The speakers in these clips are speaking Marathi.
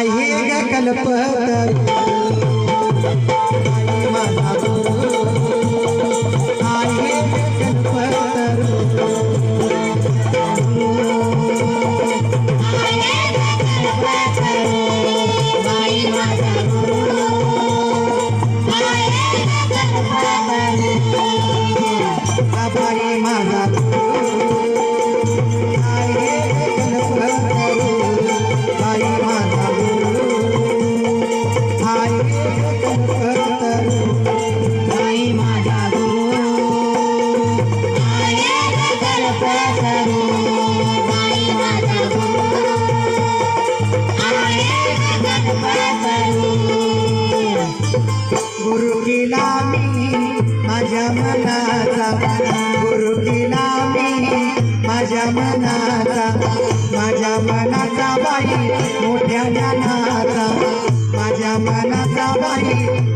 आहे ग कल्पतर आई माझा मनाचा. गुरु केला मी माझ्या मनाचा. माझ्या मनाचा बाई मोठ्या ज्ञानाचा. माझ्या मनाचा बाई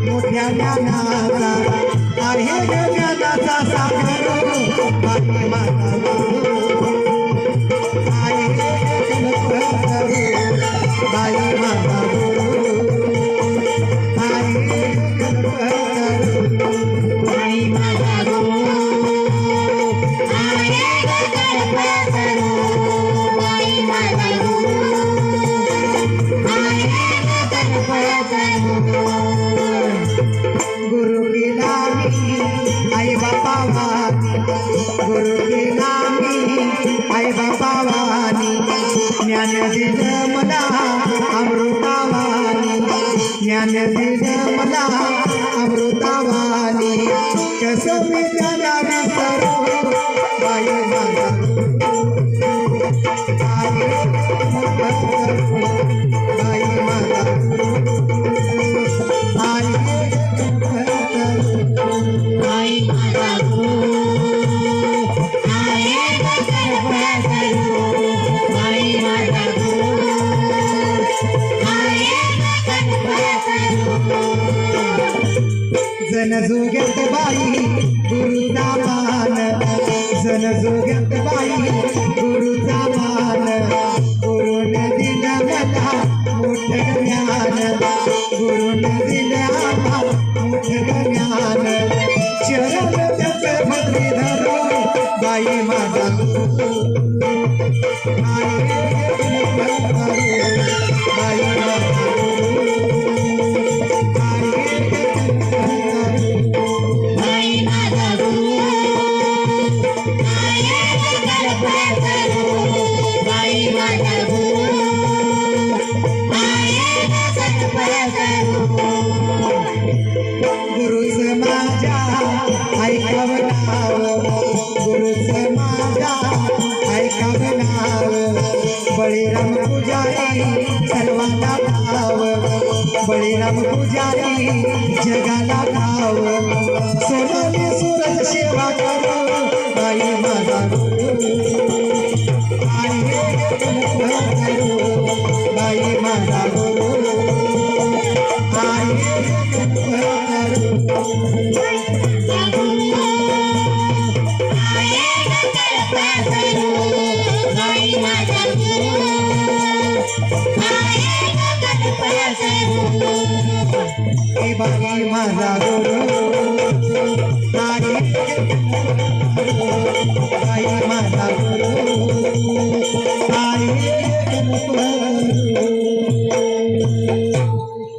मोठ्या ज्ञानाचा. आहे ग ज्ञानाचा सागर ज्ञान दिलं मला जन जोग्यात बाई गुरुचा मान जन जोग्यात बाई गुरुचा मान गुरुन दिलं मला मोठं ज्ञान गुरुन दिलं मोठं ज्ञान चरण त्याचं भक्ती धरो बाई माझा आई बाई गुरुच माझ्या नाव नाव बळीराम पुजारी सर्वांना भाव बळीराम पुजारी जगाला भाव सोनाली सूरज सेवा करो बाई माझा गुरु आहे करू हे बाई माझा गुरु आई माझा गुरु आहे